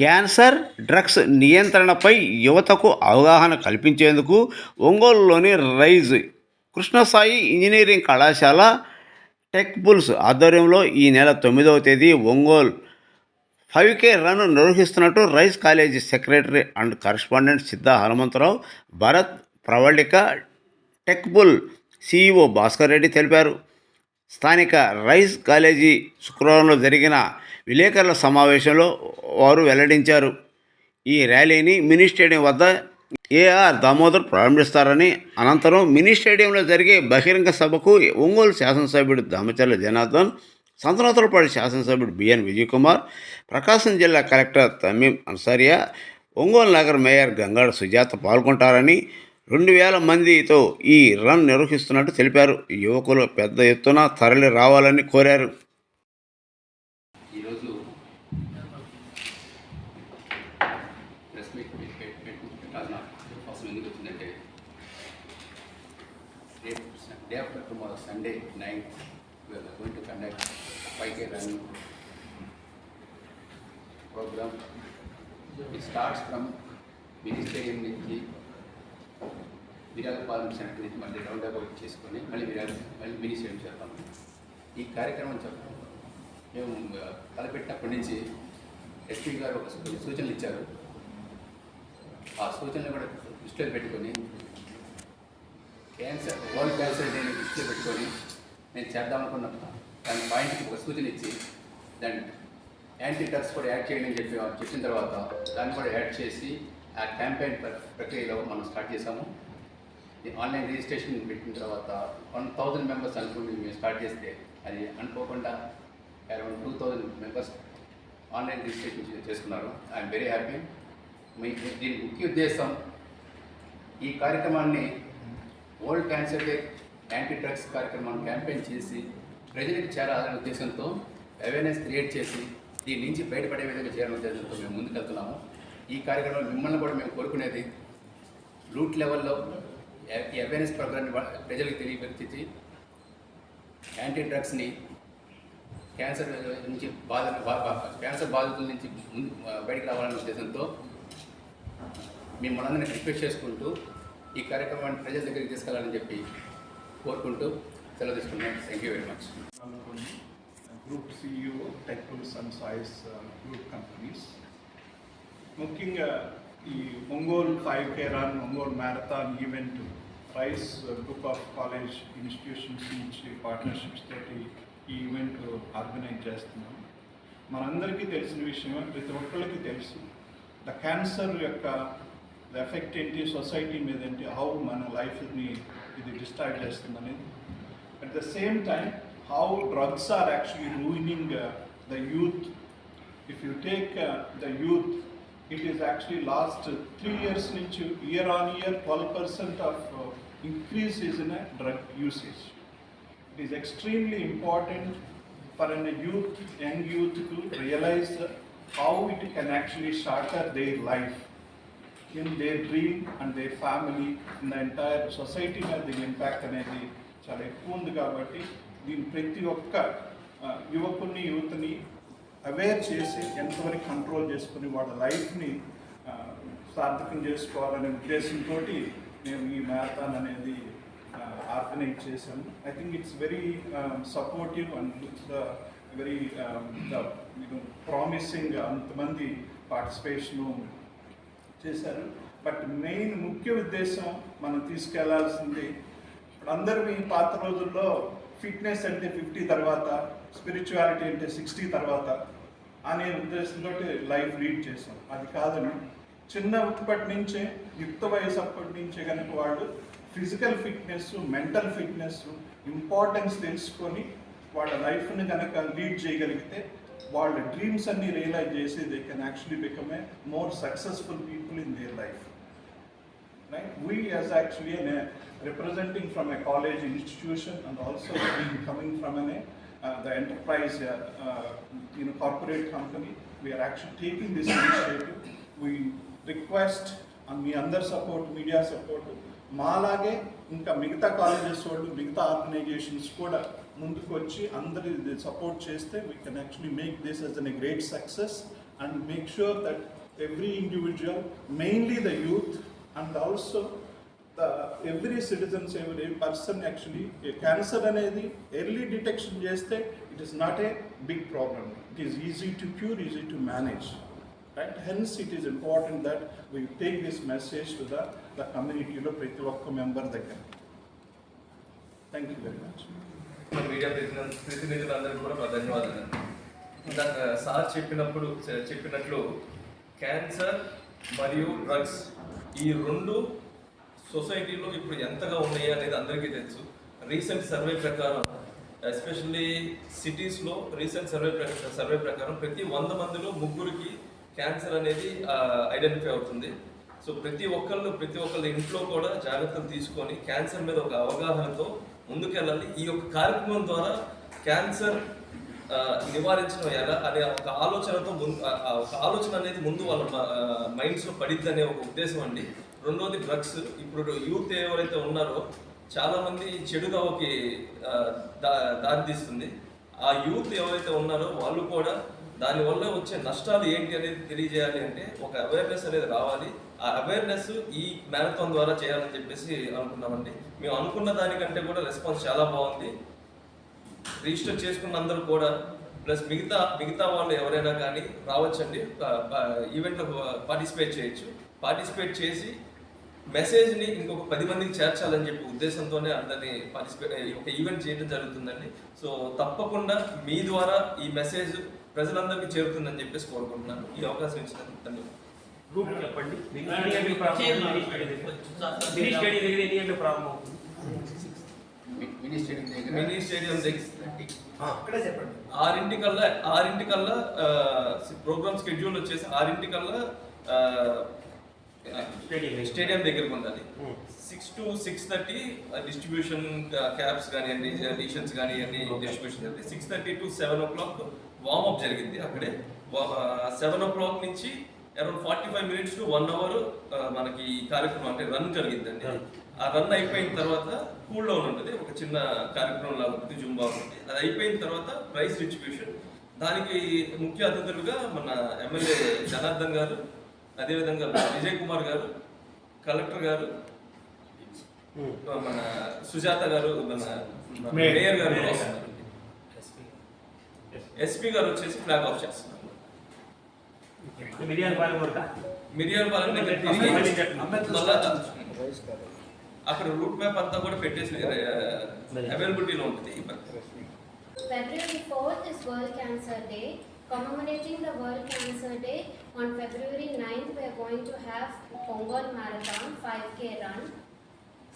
Cancer drugs నియంత్రణపై యువతకు అవగాహన కల్పించేందుకు ఒంగోలులోని రైజ్ కృష్ణసాయి ఇంజనీరింగ్ కళాశాల టెక్ బుల్స్ ఆధ్వర్యంలో ఈ నెల తొమ్మిదవ తేదీ Ongole five K run నిర్వహిస్తున్నట్టు Rise college secretary and correspondent Siddha Hanumantharao Bharat Pravalika tech bull CEO Bhaskar Reddy తెలిపారు. స్థానిక రైస్ కాలేజీ శుక్రవారంలో జరిగిన విలేకరుల సమావేశంలో వారు వెల్లడించారు. ఈ ర్యాలీని మినీ స్టేడియం వద్ద ఏఆర్ దామోదర్ ప్రారంభిస్తారని అనంతరం మినీ స్టేడియంలో జరిగే బహిరంగ సభకు ఒంగోలు శాసనసభ్యుడు దామచర్ల జనార్దన్ సంతనోత్తరపాటి శాసనసభ్యుడు బిఎన్ విజయకుమార్ ప్రకాశం జిల్లా కలెక్టర్ తమీం అన్సారియా ఒంగోలు నగర్ మేయర్ గంగాడ సుజాత పాల్గొంటారని రెండు వేల మందితో ఈ రన్ నిర్వహిస్తున్నట్టు తెలిపారు. యువకులు పెద్ద ఎత్తున తరలి రావాలని కోరారు. ఈరోజు ప్రెస్ మీట్ రేపు day after tomorrow Sunday night we are going to conduct five run programme it starts from mini stadium నుంచి విరాగపాలెం సెంటర్ నుంచి మళ్ళీ రౌండ్ అబౌట్ చేసుకొని మళ్ళీ విరాగ మళ్ళీ మినీ స్టేడియం చేస్తాము ఈ కార్యక్రమం చెప్పడం మేము తలపెట్టినప్పటి నుంచి ఎస్పీ గారు ఒక కొన్ని సూచనలు ఇచ్చారు. ఆ సూచనలు కూడా దృష్టిలో పెట్టుకొని క్యాన్సర్ వరల్డ్ క్యాన్సర్ డేని దృష్టిలో పెట్టుకొని నేను చేద్దామనుకున్న దాని పాయింట్కి ఒక సూచన ఇచ్చి దాన్ని యాంటీ డ్రగ్స్ కూడా యాడ్ చేయండి అని చెప్పి చెప్పిన తర్వాత దాన్ని కూడా యాడ్ చేసి ఆ క్యాంపెయిన్ ప్ర- ప్రక్రియలో మనం స్టార్ట్ చేసాము. ఆన్లైన్ రిజిస్ట్రేషన్ పెట్టిన తర్వాత వన్ థౌజండ్ మెంబర్స్ అనుకుంటే మేము స్టార్ట్ చేస్తే అది అనుకోకుండా around two thousand members online registration చేసుకున్నారు. I'm very happy. మీ దీని ముఖ్య ఉద్దేశం ఈ కార్యక్రమాన్ని world cancer day anti drugs కార్యక్రమాన్ని క్యాంపెయిన్ చేసి ప్రజలకు చేరాలనే ఉద్దేశంతో అవేర్నెస్ క్రియేట్ చేసి దీని నుంచి బయటపడే విధంగా చేయాలనే ఉద్దేశంతో మేము ముందుకెళ్తున్నాము. ఈ కార్యక్రమం మిమ్మల్ని కూడా మేము కోరుకునేది రూట్ లెవెల్లో అవేర్నెస్ ప్రోగ్రామ్ని ప్రజలకు తెలియపరిచి యాంటీ డ్రగ్స్ని క్యాన్సర్ నుంచి బాధ క్యాన్సర్ బాధితుల నుంచి బయటకు రావాలనే ఉద్దేశంతో మేము అందరినీ రిక్వెస్ట్ చేసుకుంటూ ఈ కార్యక్రమాన్ని ప్రజల దగ్గరికి తీసుకెళ్ళాలని చెప్పి కోరుకుంటూ సెలవు తీసుకున్నాం thank you very much group CEO tech tools and సాయిస్ group companies ముఖ్యంగా ఈ Ongole five K run Ongole marathon event price group of college institutions నుంచి పార్ట్నర్షిప్స్ తోటి ఈ ఈవెంట్ ఆర్గనైజ్ చేస్తున్నాం. మనందరికీ తెలిసిన విషయం ప్రతి ఒక్కరికి తెలుసు. ద క్యాన్సర్ యొక్క ద ఎఫెక్ట్ ఏంటి సొసైటీ మీద ఏంటి హౌ మన లైఫ్ని ఇది డిస్ట్రాక్ట్ చేస్తుందని at the same time how drugs are actually ruining the youth if you take the youth it is actually last three years నుంచి year on year twelve percent of increase is in a drug usage. It is extremely important for a youth, young youth to realize how it can actually shatter their life in their dream and their family, in the entire society మీద దీని impact అనేది చాలా ఎక్కువ ఉంది కాబట్టి దీని ప్రతి ఒక్క యువకుని యువతని అవేర్ చేసి ఎంతవరకు కంట్రోల్ చేసుకుని వాళ్ళ లైఫ్ని సార్థకం చేసుకోవాలనే ఉద్దేశంతో మేము ఈ మ్యారథాన్ అనేది ఆర్గనైజ్ చేశాము. I think it's very supportive and the very promising అంతమంది పార్టిసిపేషను చేశారు. బట్ మెయిన్ ముఖ్య ఉద్దేశం మనం తీసుకెళ్ళాల్సింది ఇప్పుడు అందరూ ఈ పాత రోజుల్లో ఫిట్నెస్ అంటే ఫిఫ్టీ తర్వాత స్పిరిచువాలిటీ అంటే సిక్స్టీ తర్వాత అనే ఉద్దేశంతో లైఫ్ లీడ్ చేసాం అది కాదని చిన్నప్పటి నుంచే యుక్త వయసు అప్పటి నుంచే కనుక వాళ్ళు physical fitness mental fitness importance తెలుసుకొని వాళ్ళ లైఫ్ని కనుక లీడ్ చేయగలిగితే వాళ్ళ డ్రీమ్స్ అన్ని రియలైజ్ చేసి they can actually become a more successful people in their life right we as actually on representing from a college institution and also coming from on a the enterprise in corporate company we are actually taking this initiative we request and మీ అందరి support media support మా మాలాగే ఇంకా మిగతా colleges వాళ్ళు మిగతా organisations కూడా ముందుకు వచ్చి అందరి సపోర్ట్ చేస్తే we can actually make this as an a great success and make sure that every individual mainly the youth and also the every citizens ఎవరి పర్సన్ యాక్చువల్లీ క్యాన్సర్ అనేది ఎర్లీ డిటెక్షన్ చేస్తే it is not a big problem it is easy to cure easy to manage and hence it is important that we take this message to the the కమ్యూనిటీలో ప్రతి ఒక్క member దగ్గర. Thank you very much media ప్రతినిధులు ప్రతినిధులందరికీ కూడా ధన్యవాదాలు. ఇందాక sir చెప్పినప్పుడు చెప్పినట్లు క్యాన్సర్ మరియు డ్రగ్స్ ఈ రెండు సొసైటీలో ఇప్పుడు ఎంతగా ఉన్నాయి అనేది అందరికీ తెలుసు. రీసెంట్ సర్వే ప్రకారం ఎస్పెషల్లీ సిటీస్లో రీసెంట్ సర్వే సర్వే ప్రకారం ప్రతి వంద మందిలో ముగ్గురికి క్యాన్సర్ అనేది ఐడెంటిఫై అవుతుంది. సో ప్రతి ఒక్కళ్ళు ప్రతి ఒక్కళ్ళ ఇంట్లో కూడా జాగ్రత్తలు తీసుకొని క్యాన్సర్ మీద ఒక అవగాహనతో ముందుకెళ్ళాలి. ఈ యొక్క కార్యక్రమం ద్వారా క్యాన్సర్ నివారించడం ఎలా అనే ఒక ఆలోచనతో ముందు ఆ, ఒక ఆలోచన అనేది ముందు వాళ్ళ మైండ్స్లో పడిద్ది అనే ఒక ఉద్దేశం అండి. రెండోది డ్రగ్స్. ఇప్పుడు యూత్ ఎవరైతే ఉన్నారో చాలామంది చెడు దవకి దా దారి తీస్తుంది. ఆ యూత్ ఎవరైతే ఉన్నారో వాళ్ళు కూడా దానివల్ల వచ్చే నష్టాలు ఏంటి అనేది తెలియజేయాలి అంటే ఒక అవేర్నెస్ అనేది రావాలి. ఆ అవేర్నెస్ ఈ మ్యారథాన్ ద్వారా చేయాలని చెప్పేసి అనుకున్నామండి. మేము అనుకున్న దానికంటే కూడా రెస్పాన్స్ చాలా బాగుంది. రిజిస్టర్ చేసుకున్న అందరూ కూడా ప్లస్ మిగతా మిగతా వాళ్ళు ఎవరైనా కానీ రావచ్చండి. ఈవెంట్లో పార్టిసిపేట్ చేయొచ్చు. పార్టిసిపేట్ చేసి మెసేజ్ని ఇంకొక పది మందికి చేర్చాలని చెప్పి ఉద్దేశంతోనే అందరినీ పార్టిసిపేట్ ఒక ఈవెంట్ చేయడం జరుగుతుందండి. సో తప్పకుండా మీ ద్వారా ఈ మెసేజ్ ప్రజలందరికీ చేరుతుందని చెప్పేసి కోరుకుంటున్నాను. ఈ అవకాశం ఇచ్చినందుకు ధన్యవాదాలు. చెప్పండి. మినీ దగ్గర. ఎన్ని ప్రారంభం అవుతుంది? మినీ స్టేడియం దగ్గర. మినీ స్టేడియం దగ్గర. అక్కడే చెప్పండి. ఆరింటికల్లా ఆరింటికల్లా ప్రోగ్రామ్ స్కెడ్యూల్ వచ్చేసి ఆరింటికల్లా ఆ, స్టేడియం దగ్గర. స్టేడియం దగ్గరకు ఉండాలి. Six to six thirty distribution cabs కానివ్వండి ఎడిషన్స్ కానివ్వండి డిస్ట్రిబ్యూషన్ జరిగింది six thirty to seven o'clock warmup జరిగింది అక్కడే. సెవెన్ ఓ క్లాక్ నుంచి around forty five minutes to one hour మనకి ఈ కార్యక్రమం అంటే రన్ జరిగిందండి. ఆ రన్ అయిపోయిన తర్వాత కూల్ డౌన్ ఉంటుంది. ఒక చిన్న కార్యక్రమం లాగా ఉంటుంది జుంబా ఉంటుంది. అది అయిపోయిన తర్వాత ప్రైస్ డిస్ట్రిబ్యూషన్ దానికి ముఖ్య అతిథులుగా మన ఎమ్మెల్యే జనార్దన్ గారు అదేవిధంగా విజయ్ కుమార్ గారు కలెక్టర్ గారు. మన సుజాత గారు మన మేయర్. గారు ఎస్పీ గారు వచ్చేసి ఫ్లాగ్ ఆఫ్ చేస్తున్నారు. మిరియాల పాలెం దగ్గర అక్కడ రూట్ మ్యాప్ అంతా కూడా పెట్టేసి అవైలబిలిటీలో ఉంటుంది 4th is World Cancer Day. Commemorating the World Cancer Day, on February 9th, we are going to have Pongal Marathon 5K run.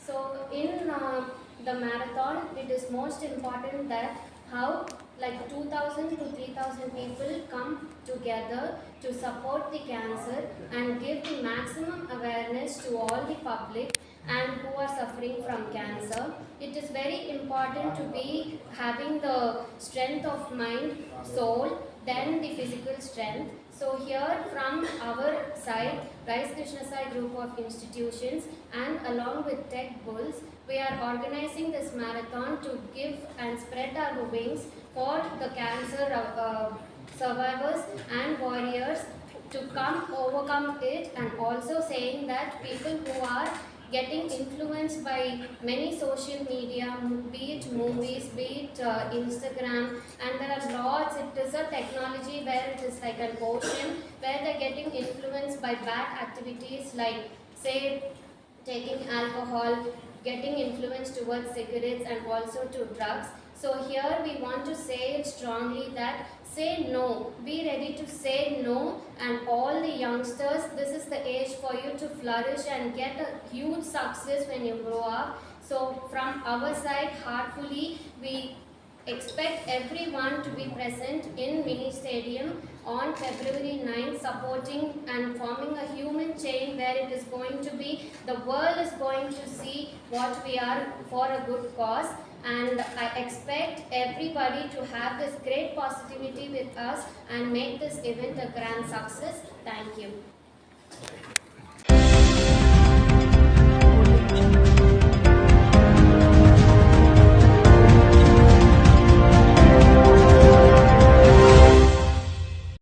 So in uh, the marathon, it is most important that how like 2,000 to 3,000 people come together to support the cancer and give the maximum awareness to all the public and who are suffering from cancer. It is very important to be having the strength of mind, soul, then the physical strength. So here from our side, Rice Krishna Sai group of institutions and along with Tech Bulls, we are organizing this marathon to give and spread our wings for the cancer uh, uh, survivors and warriors to come overcome it and also saying that people who are getting influenced by many social media, be it movies, be it uh, Instagram, and there are lots. It is a technology where it is like an ocean where they're getting influenced by bad activities like, say, taking alcohol, getting influenced towards cigarettes and also to drugs. So here we want to say it strongly that say no, be ready to say no. And all the youngsters, this is the age for you to flourish and get a huge success when you grow up. So from our side, heartfully, we expect everyone to be present in mini stadium on February 9th supporting and forming a human chain where it is going to be the world is going to see what we are for a good cause and I expect everybody to have this great positivity with us and make this event a grand success. Thank you.